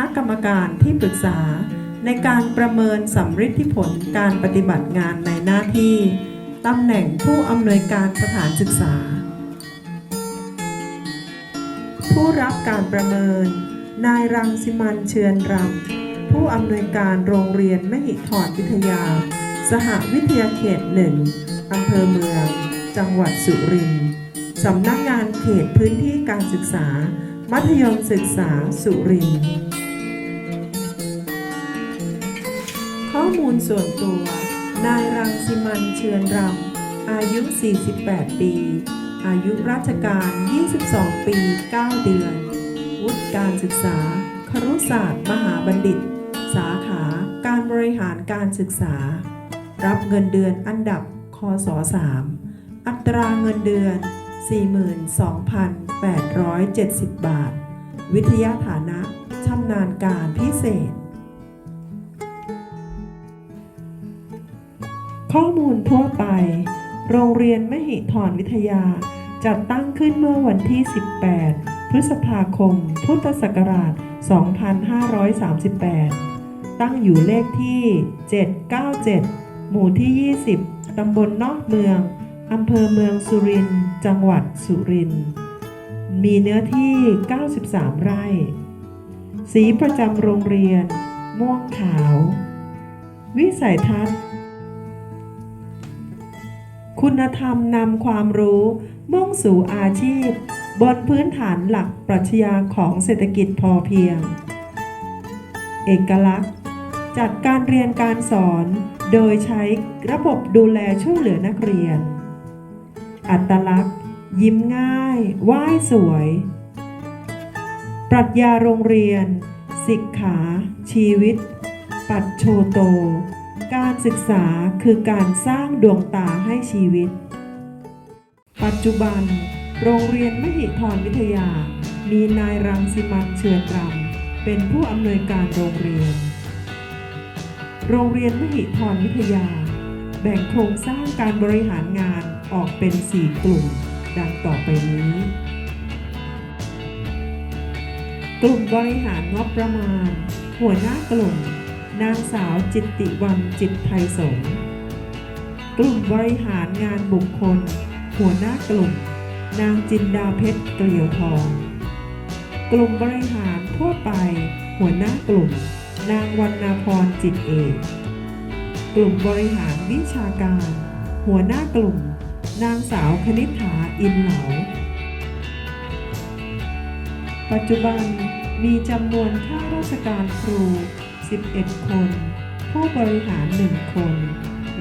ณะกรรมการที่ปรึกษา ในการประเมินสำฤทธิผลการปฏิบัติงานในหน้าที่ตำแหน่งผู้อำนวยการสถานศึกษา ผู้รับการประเมิน นายรังสิมันเชือนรำผู้อำนวยการโรงเรียนมหิธรวิทยา สหวิทยาเขตหนึ่งอำเภอเมือง จังหวัดสุรินทร์สำนักงานเขตพื้นที่การศึกษา มัธยมศึกษาสุรินทร์ มูลส่วนตัว นายรังสิมันเชือนรำ อายุ 48 ปี อายุราชการ 22 ปี 9 เดือน วุฒิการศึกษา ครุศาสตร์มหาบัณฑิต สาขาการบริหารการศึกษา รับเงินเดือนอันดับ คศ 3 อัตราเงินเดือน 42,870 บาท วิทยาฐานะชำนาญการพิเศษ ข้อมูลทั่วไป โรงเรียนมหิธรวิทยา จัดตั้งขึ้นเมื่อวันที่ 18 พฤษภาคม พุทธศักราช 2538 ตั้งอยู่เลขที่ 797 หมู่ที่ 20 ตำบลนอกเมือง อำเภอเมืองสุรินทร์ จังหวัดสุรินทร์ มีเนื้อที่ 93 ไร่ สีประจำโรงเรียน ม่วงขาว วิสัยทัศน์ คุณธรรมนำความรู้ มุ่งสู่อาชีพ บนพื้นฐานหลักปรัชญาของเศรษฐกิจพอเพียง เอกลักษณ์ จัดการเรียนการสอน โดยใช้ระบบดูแลช่วยเหลือนักเรียน อัตลักษณ์ ยิ้มง่าย ไหว้สวย ปรัชญาโรงเรียน สิกขา ชีวิต ปัจโชโต การศึกษาคือการสร้างดวงตาให้ชีวิต ปัจจุบัน โรงเรียนมหิธรวิทยา มีนายรังสิมันเชือนรำเป็นผู้อำนวยการโรงเรียน โรงเรียนมหิธรวิทยา แบ่งโครงสร้างการบริหารงานออกเป็น 4 กลุ่ม ดังต่อไปนี้ กลุ่มบริหารงบประมาณ หัวหน้ากลุ่ม นางสาวจิตติวันจิตไทยสงกลุ่มบริหารงานบุคคล หัวหน้ากลุ่ม นางจินดาเพชรเกลียวทอง กลุ่มบริหารทั่วไป หัวหน้ากลุ่ม นางวรรณพรจิตเอกกลุ่มบริหารวิชาการ หัวหน้ากลุ่ม นางสาวคณิษฐาอินเหลาปัจจุบันมีจำนวนข้าราชการครู 11 คน ผู้บริหาร 1 คน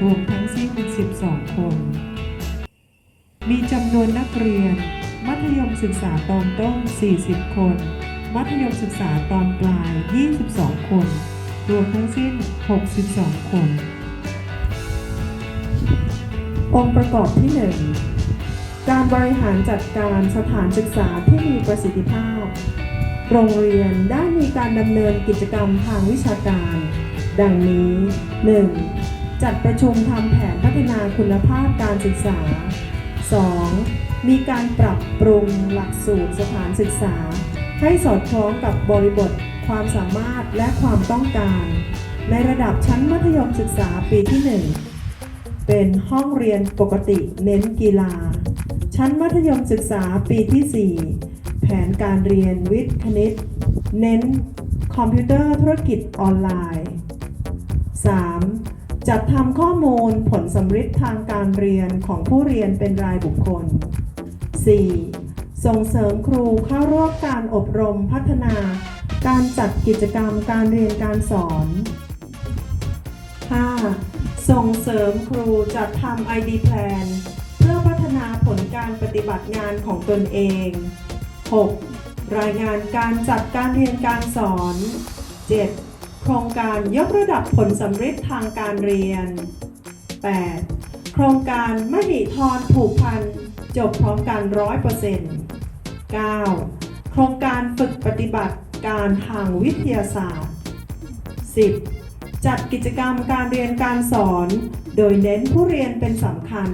รวมทั้งสิ้น 12 คน มีจำนวนนักเรียน มัธยมศึกษาตอนต้น 40 คน มัธยมศึกษาตอนปลาย 22 คน รวมทั้งสิ้น 62 คน องค์ประกอบที่ 1 การบริหารจัดการสถานศึกษาที่มีประสิทธิภาพ โรงเรียนได้มีการดำเนินกิจกรรมทางวิชาการ ดังนี้ 1. จัดประชุมทำแผนพัฒนาคุณภาพการศึกษา 2. มีการปรับปรุงหลักสูตรสถานศึกษา ให้สอดคล้องกับบริบทความสามารถและความต้องการ ในระดับชั้นมัธยมศึกษาปีที่ 1 เป็นห้องเรียนปกติเน้นกีฬา ชั้นมัธยมศึกษาปีที่ 4 ผนการเรียนวิทย์คณิต เน้นคอมพิวเตอร์ธุรกิจออนไลน์ 3. จัดทำข้อมูลผลสำฤทธิ์ทางการเรียนของผู้เรียนเป็นรายบุคคล 4. ส่งเสริมครูเข้าร่วมการอบรมพัฒนา การจัดกิจกรรมการเรียนการสอน 5. ส่งเสริมครูจัดทำ ID Plan เพื่อพัฒนาผลการปฏิบัติงานของตนเอง 6. รายงานการจัดการเรียนการสอน 7. โครงการยกระดับผลสำเร็จทางการเรียน 8. โครงการไม่หนีทอนผูกพัน จบพร้อมกัน100% 9. โครงการฝึกปฏิบัติการทางวิทยาศาสตร์ 10. จัดกิจกรรมการเรียนการสอน โดยเน้นผู้เรียนเป็นสำคัญ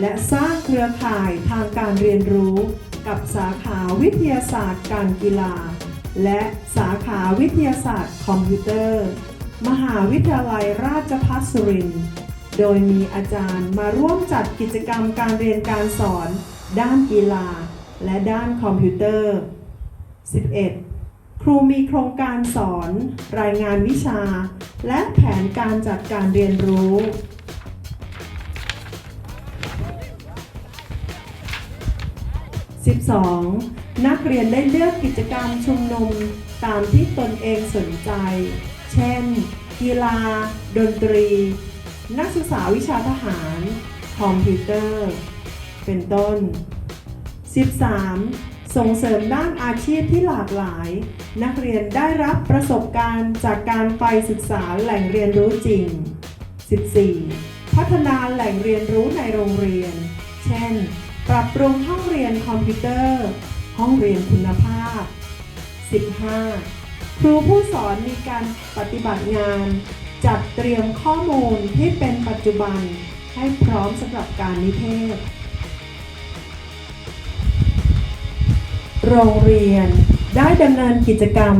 และสร้างเครือข่ายทางการเรียนรู้ กับสาขาวิทยาศาสตร์การกีฬา และสาขาวิทยาศาสตร์คอมพิวเตอร์ มหาวิทยาลัยราชภัฏสุรินทร์โดยมีอาจารย์มาร่วมจัดกิจกรรมการเรียนการสอน ด้านกีฬา และด้านคอมพิวเตอร์ 11. ครูมีโครงการสอน รายงานวิชา และแผนการจัดการเรียนรู้ 2. นักเรียนได้เลือกกิจกรรมชุมนุมตามที่ตนเองสนใจ เช่น กีฬา ดนตรี นักศึกษาวิชาทหาร คอมพิวเตอร์ เป็นต้น 13. ส่งเสริมด้านอาชีพที่หลากหลาย นักเรียนได้รับประสบการณ์จากการไปศึกษาแหล่งเรียนรู้จริง 14. พัฒนาแหล่งเรียนรู้ในโรงเรียน เช่น ปรับปรุงห้องเรียนคอมพิวเตอร์ ห้องเรียนคุณภาพ 15. ครูผู้สอนมีการปฏิบัติงาน จัดเตรียมข้อมูลที่เป็นปัจจุบันให้พร้อมสำหรับการนิเทศ โรงเรียนได้ดำเนินกิจกรรม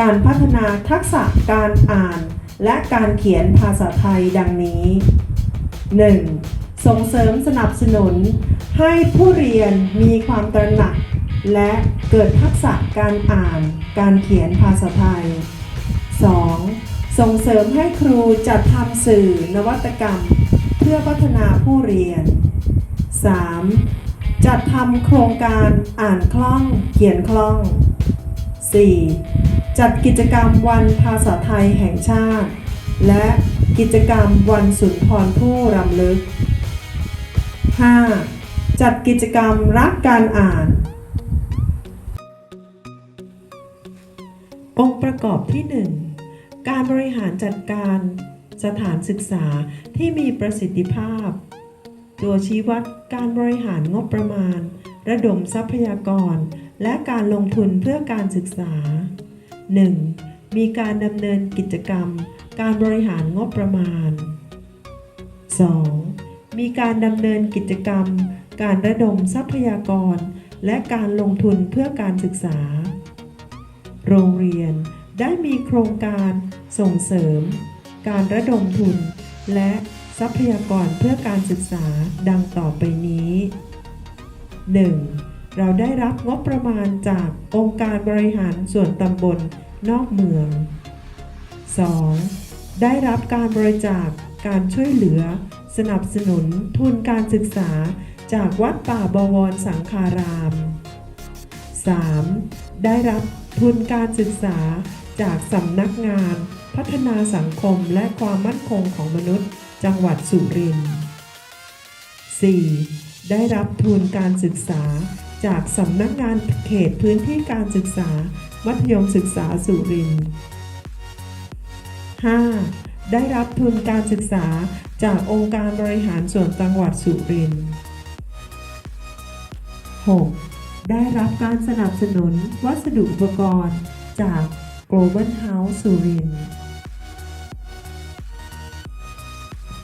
การพัฒนาทักษะการอ่าน และการเขียนภาษาไทยดังนี้ 1. ส่งเสริมสนับสนุน ให้ผู้เรียนมีความตระหนัก และเกิดทักษะการอ่านการเขียนภาษาไทย 2. ส่งเสริมให้ครูจัดทำสื่อนวัตกรรม เพื่อพัฒนาผู้เรียน 3. จัดทำโครงการอ่านคล่องเขียนคล่อง 4. จัดกิจกรรมวันภาษาไทยแห่งชาติ และกิจกรรมวันสุนทรภู่รำลึก 5. จัดกิจกรรมรักการอ่าน องค์ประกอบที่ 1 การบริหารจัดการสถานศึกษาที่มีประสิทธิภาพ ตัวชี้วัดการบริหารงบประมาณ ระดมทรัพยากร และการลงทุนเพื่อการศึกษา 1. มีการดำเนินกิจกรรม การบริหารงบประมาณ 2. มีการดำเนินกิจกรรม การระดมทรัพยากร และการลงทุนเพื่อการศึกษา โรงเรียนได้มีโครงการส่งเสริม การระดมทุน และทรัพยากรเพื่อการศึกษาดังต่อไปนี้ 1. เราได้รับงบประมาณจากองค์การบริหารส่วนตำบลนอกเมือง 2. ได้รับการบริจาคการช่วยเหลือ สนับสนุนทุนการศึกษาจากวัดป่าบวรสังฆาราม 3. ได้รับทุนการศึกษาจากสำนักงาน พัฒนาสังคมและความมั่นคงของมนุษย์ จังหวัดสุรินทร์ 4. ได้รับทุนการศึกษาจากสำนักงานเขตพื้นที่การศึกษา มัธยมศึกษาสุรินทร์ 5. ได้รับทุนการศึกษาจากองค์การบริหารส่วนจังหวัดสุรินทร์ 6. ได้รับการสนับสนุนวัสดุอุปกรณ์จาก Global House สุรินทร์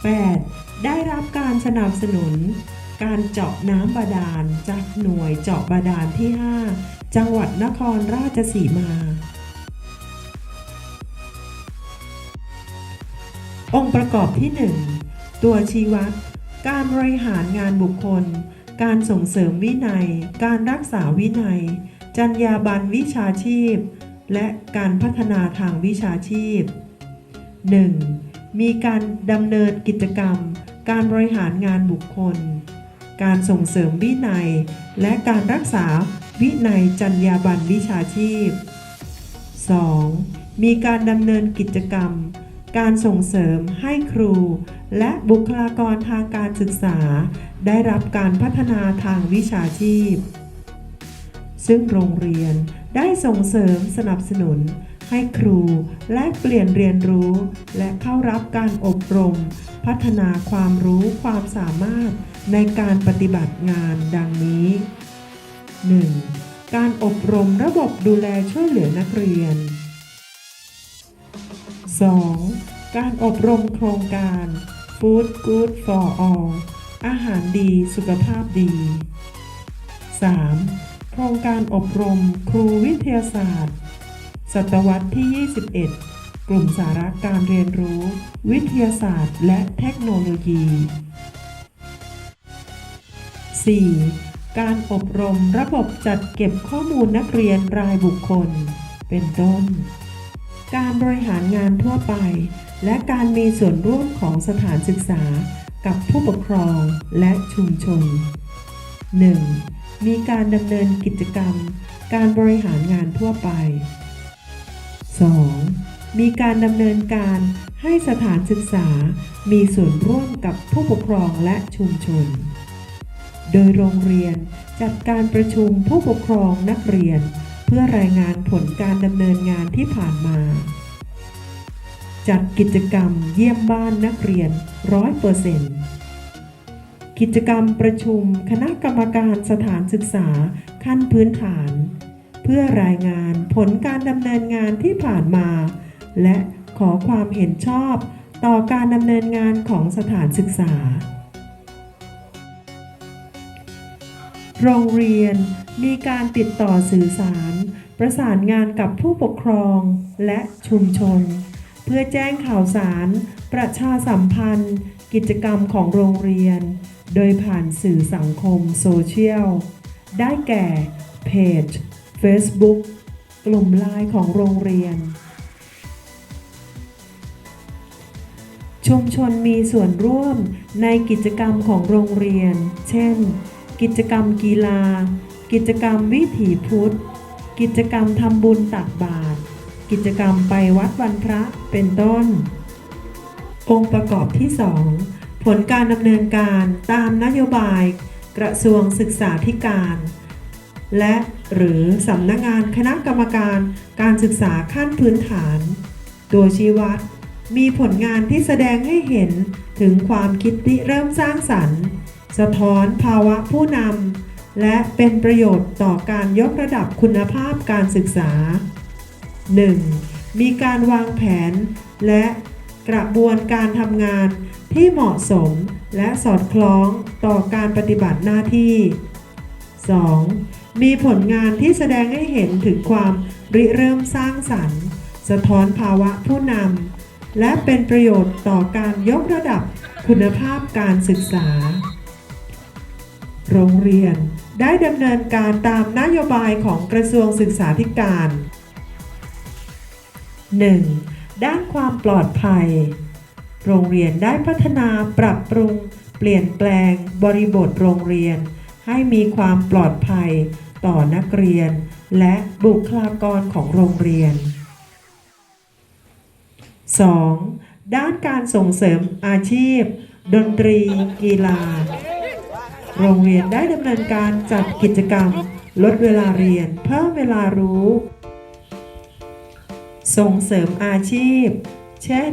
8. ได้รับการสนับสนุน การเจาะน้ำบาดาลจากหน่วยเจาะบาดาลที่ 5 จังหวัดนครราชสีมา องค์ประกอบที่ 1 ตัวชี้วัด การบริหารงานบุคคล การส่งเสริมวินัย การรักษาวินัย จรรยาบรรณวิชาชีพ และการพัฒนาทางวิชาชีพ 1. มีการดำเนินกิจกรรม การบริหารงานบุคคล การส่งเสริมวินัย และการรักษาวินัยจรรยาบรรณวิชาชีพ 2. มีการดำเนินกิจกรรม การส่งเสริมให้ครู และบุคลากรทางการศึกษา ได้รับการพัฒนาทางวิชาชีพ ซึ่งโรงเรียนได้ส่งเสริมสนับสนุน ให้ครูแลกเปลี่ยนเรียนรู้ และเข้ารับการอบรม พัฒนาความรู้ความสามารถในการปฏิบัติงานดังนี้ 1. การอบรมระบบดูแลช่วยเหลือนักเรียน 2. การอบรมโครงการ Food Good for All อาหารดีสุขภาพดี 3. โครงการอบรมครูวิทยาศาสตร์ ศตวรรษที่ 21 กลุ่มสาระการเรียนรู้ วิทยาศาสตร์ และเทคโนโลยี 4. การอบรมระบบจัดเก็บข้อมูลนักเรียนรายบุคคล เป็นต้น การบริหารงานทั่วไป และการมีส่วนร่วมของสถานศึกษากับผู้ปกครองและชุมชน 1. มีการดำเนินกิจกรรม การบริหารงานทั่วไป 2. มีการดำเนินการให้สถานศึกษา มีส่วนร่วมกับผู้ปกครองและชุมชน โดยโรงเรียนจัดการประชุมผู้ปกครองนักเรียน พื่อรายงานผลการดำเนินงานที่ผ่านมา จัดกิจกรรมเยี่ยมบ้านนักเรียน100%กิจกรรมประชุมคณะกรรมการสถานศึกษาขั้นพื้นฐาน เพื่อรายงานผลการดำเนินงานที่ผ่านมา และขอความเห็นชอบต่อการดำเนินงานของสถานศึกษา โรงเรียนมีการติดต่อสื่อสาร ประสานงานกับผู้ปกครองและชุมชน เพื่อแจ้งข่าวสาร ประชาสัมพันธ์ กิจกรรมของโรงเรียน โดยผ่านสื่อสังคมโซเชียล ได้แก่เพจ Facebook กลุ่มไลน์ของโรงเรียน ชุมชนมีส่วนร่วมในกิจกรรมของโรงเรียน เช่น กิจกรรมกีฬา กิจกรรมวิถีพุทธ กิจกรรมทำบุญตักบาตร กิจกรรมไปวัดวันพระ เป็นต้น องค์ประกอบที่ 2 ผลการดำเนินการตามนโยบาย กระทรวงศึกษาธิการ และหรือสำนักงานคณะกรรมการการศึกษาขั้นพื้นฐาน ตัวชี้วัดมีผลงานที่แสดงให้เห็นถึงความคิดริเริ่มสร้างสรรค์ สะท้อนภาวะผู้นำและเป็นประโยชน์ต่อการยกระดับคุณภาพการศึกษา 1. มีการวางแผน และกระบวนการทำงานที่เหมาะสมและสอดคล้องต่อการปฏิบัติหน้าที่ 2. มีผลงานที่แสดงให้เห็นถึงความริเริ่มสร้างสรรค์ สะท้อนภาวะผู้นำและเป็นประโยชน์ต่อการยกระดับคุณภาพการศึกษา โรงเรียน ได้ดำเนินการตามนโยบายของกระทรวงศึกษาธิการ 1. ด้านความปลอดภัย โรงเรียนได้พัฒนาปรับปรุง เปลี่ยนแปลง บริบทโรงเรียน ให้มีความปลอดภัย ต่อนักเรียน และบุคลากรของโรงเรียน 2. ด้านการส่งเสริมอาชีพ ดนตรี กีฬา โรงเรียนได้ดำเนินการจัดกิจกรรม ลดเวลาเรียน เพิ่มเวลารู้ ส่งเสริมอาชีพ เช่น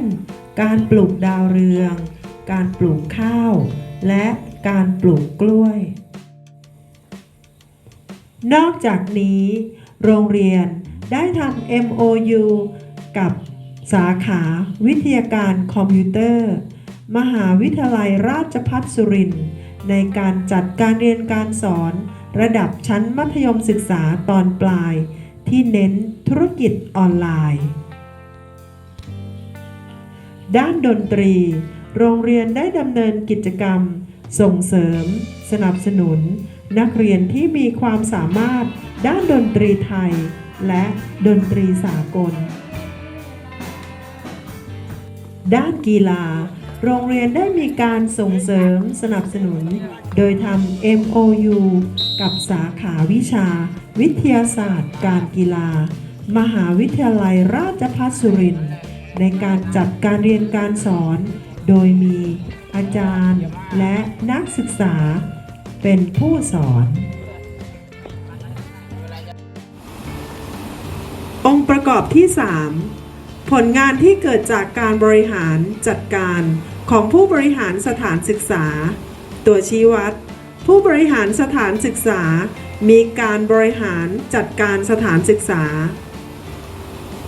การปลูกดาวเรือง การปลูกข้าว และการปลูกกล้วย นอกจากนี้ โรงเรียนได้ทำ MOU กับสาขาวิทยาการคอมพิวเตอร์ มหาวิทยาลัยราชภัฏสุรินทร์ ในการจัดการเรียนการสอน ระดับชั้นมัธยมศึกษาตอนปลาย ที่เน้นธุรกิจออนไลน์ ด้านดนตรี โรงเรียนได้ดำเนินกิจกรรม ส่งเสริม สนับสนุน นักเรียนที่มีความสามารถด้านดนตรีไทย และดนตรีสากล ด้านกีฬา โรงเรียนได้มีการส่งเสริมสนับสนุน โดยทำ MOU กับสาขาวิชา วิทยาศาสตร์ การกีฬา มหาวิทยาลัยราชภัฏสุรินทร์ในการจัดการเรียนการสอน โดยมีอาจารย์และนักศึกษาเป็นผู้สอน องค์ประกอบที่ 3 ผลงานที่เกิดจากการบริหารจัดการ ของผู้บริหารสถานศึกษา ตัวชี้วัด ผู้บริหารสถานศึกษา มีการบริหารจัดการสถานศึกษา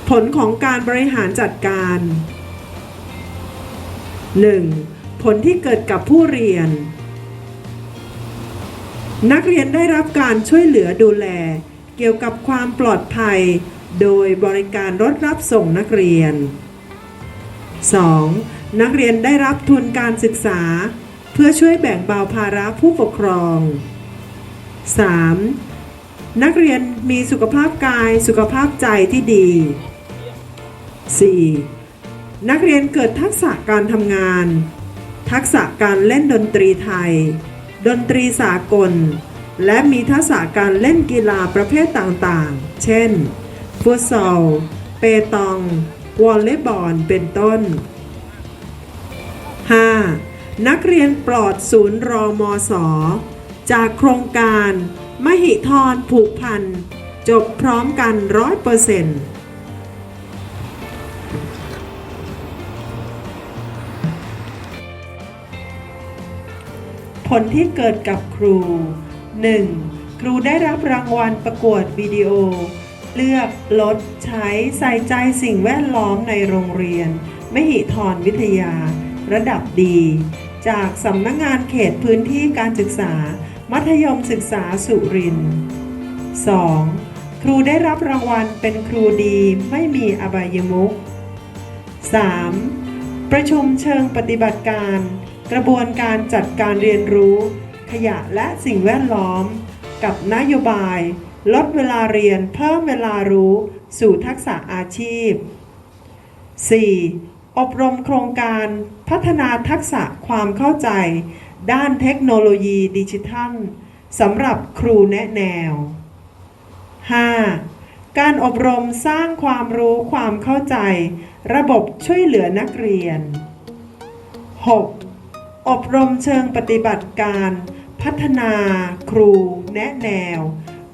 ผลของการบริหารจัดการ 1. ผลที่เกิดกับผู้เรียน นักเรียนได้รับการช่วยเหลือดูแล เกี่ยวกับความปลอดภัย โดยบริการรถรับส่งนักเรียน 2. นักเรียนได้รับทุนการศึกษา เพื่อช่วยแบ่งเบาภาระผู้ปกครอง 3. นักเรียนมีสุขภาพกายสุขภาพใจที่ดี 4. นักเรียนเกิดทักษะการทำงาน ทักษะการเล่นดนตรีไทย ดนตรีสากล และมีทักษะการเล่นกีฬาประเภทต่างๆ เช่น ฟุตซอล เปตอง วอลเลย์บอล เป็นต้น 5. นักเรียนปลอดศูนย์รอมอสอจากโครงการ มหิธรผูกพัน จบพร้อมกันร้อยเปอร์เซ็นต์ผลที่เกิดกับครู 1. ครูได้รับรางวัลประกวดวิดีโอ เลือกลดใช้ใส่ใจสิ่งแวดล้อมในโรงเรียน มหิธรวิทยา ระดับดี จากสำนักงงานเขตพื้นที่การศึกษา มัธยมศึกษาสุรินทร์ 2. ครูได้รับรางวัลเป็นครูดีไม่มีอบายมุข 3. ประชุมเชิงปฏิบัติการ กระบวนการจัดการเรียนรู้ ขยะและสิ่งแวดล้อม กับนโยบาย ลดเวลาเรียนเพิ่มเวลารู้ สู่ทักษะอาชีพ 4. อบรมโครงการพัฒนาทักษะความเข้าใจ ด้านเทคโนโลยีดิจิทัลสำหรับครูแนะแนว 5. การอบรมสร้างความรู้ความเข้าใจ ระบบช่วยเหลือนักเรียน 6. อบรมเชิงปฏิบัติการ พัฒนา ครู แนะแนว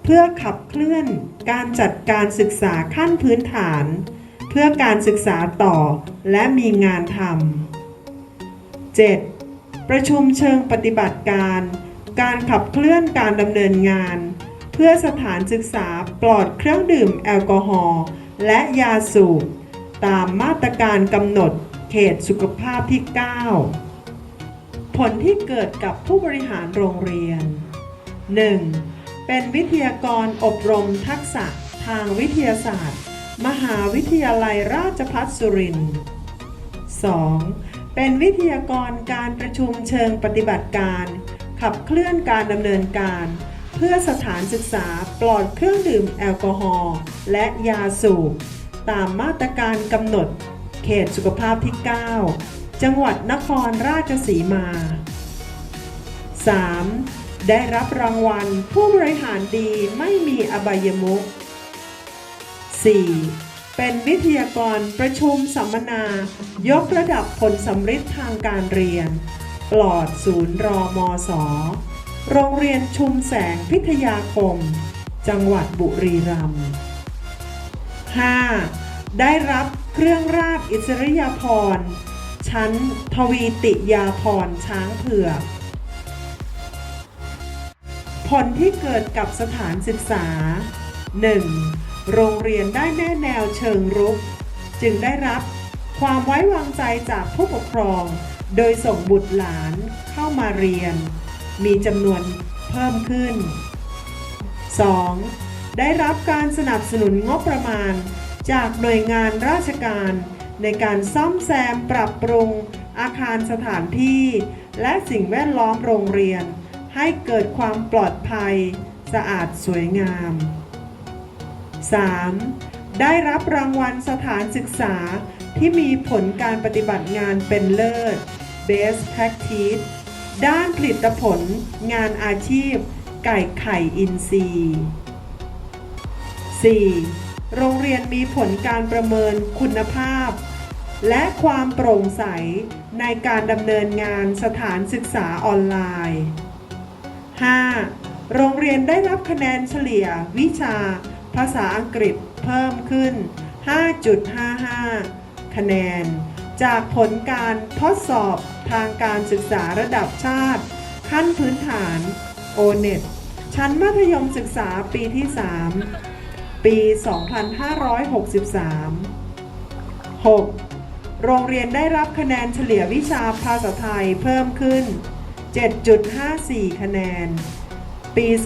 เพื่อขับเคลื่อนการจัดการศึกษาขั้นพื้นฐาน พื่อการศึกษาต่อและมีงานทำ 7. ประชุมเชิงปฏิบัติการ การขับเคลื่อนการดำเนินงาน เพื่อสถานศึกษาปลอดเครื่องดื่มแอลกอฮอล์และยาสูบ ตามมาตรการกำหนดเขตสุขภาพที่ 9 ผลที่เกิดกับผู้บริหารโรงเรียน 1. เป็นวิทยากรอบรมทักษะทางวิทยาศาสตร์ มหาวิทยาลัยราชภัฏสุรินทร์ 2. เป็นวิทยากรการประชุมเชิงปฏิบัติการ ขับเคลื่อนการดำเนินการ เพื่อสถานศึกษาปลอดเครื่องดื่มแอลกอฮอล์และยาสูบ ตามมาตรการกำหนด เขตสุขภาพที่ 9 จังหวัดนครราชสีมา 3. ได้รับรางวัลผู้บริหารดีไม่มีอบายมุข 4. เป็นวิทยากรประชุมสัมมนา ยกระดับผลสำฤทธิ์ทางการเรียน ปลอดศูนย์รอมอสอโรงเรียนชุมแสงพิทยาคม จังหวัดบุรีรัมย์ 5. ได้รับเครื่องราชอิสริยาภรณ์ชั้นทวีติยาภรณ์ช้างเผือก ผลที่เกิดกับสถานศึกษา 1. โรงเรียนได้แน่แนวเชิงรุก จึงได้รับความไว้วางใจจากผู้ปกครอง โดยส่งบุตรหลานเข้ามาเรียน มีจำนวนเพิ่มขึ้น 2. ได้รับการสนับสนุนงบประมาณ จากหน่วยงานราชการ ในการซ่อมแซมปรับปรุง อาคารสถานที่ และสิ่งแวดล้อมโรงเรียน ให้เกิดความปลอดภัย สะอาดสวยงาม 3. ได้รับรางวัลสถานศึกษาที่มีผลการปฏิบัติงานเป็นเลิศ Best Practice ด้านผลิตผลงานอาชีพ ไก่ไข่อินทรีย์ 4. โรงเรียนมีผลการประเมินคุณภาพ และความโปร่งใสในการดำเนินงานสถานศึกษาออนไลน์ 5. โรงเรียนได้รับคะแนนเฉลี่ยวิชา ภาษาอังกฤษเพิ่มขึ้น 5.55 คะแนน จากผลการทดสอบทางการศึกษาระดับชาติ ขั้นพื้นฐาน O-NET ชั้นมัธยมศึกษาปีที่ 3 ปี 2563 6. โรงเรียนได้รับคะแนนเฉลี่ยวิชาภาษาไทยเพิ่มขึ้น 7.54 คะแนน ปี 2563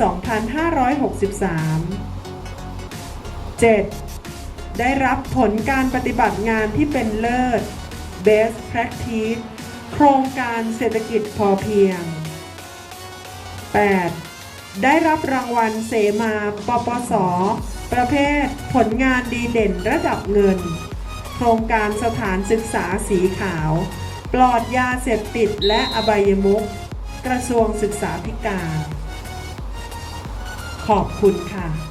7. ได้รับผลการปฏิบัติงานที่เป็นเลิศ Best Practice โครงการเศรษฐกิจพอเพียง 8. ได้รับรางวัลเสมาปปส ประเภทผลงานดีเด่นระดับเงิน โครงการสถานศึกษาสีขาว ปลอดยาเสพติดและอบายมุขกระทรวงศึกษาธิการ ขอบคุณค่ะ